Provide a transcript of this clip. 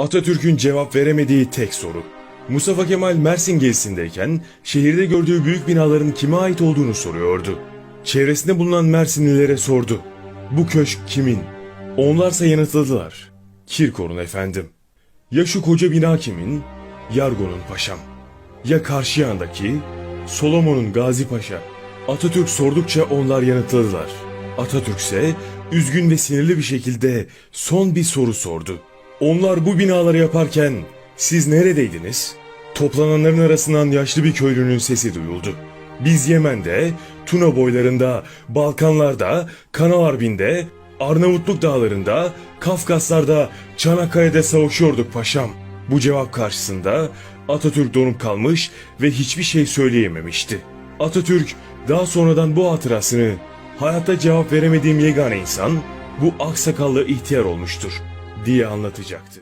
Atatürk'ün cevap veremediği tek soru. Mustafa Kemal Mersin gezisindeyken şehirde gördüğü büyük binaların kime ait olduğunu soruyordu. Çevresinde bulunan Mersinlilere sordu. Bu köşk kimin? Onlarsa yanıtladılar. Kirkor'un efendim. Ya şu koca bina kimin? Yargo'nun paşam. Ya karşı yandaki? Solomon'un Gazi Paşa. Atatürk sordukça onlar yanıtladılar. Atatürk ise üzgün ve sinirli bir şekilde son bir soru sordu. Onlar bu binaları yaparken siz neredeydiniz? Toplananların arasından yaşlı bir köylünün sesi duyuldu. Biz Yemen'de, Tuna boylarında, Balkanlarda, Kanal Arnavutluk dağlarında, Kafkaslar'da, Çanakkale'de savaşıyorduk paşam. Bu cevap karşısında Atatürk donup kalmış ve hiçbir şey söyleyememişti. Atatürk daha sonradan bu hatırasını hayatta cevap veremediğim yegane insan bu aksakallı ihtiyar olmuştur diye anlatacaktı.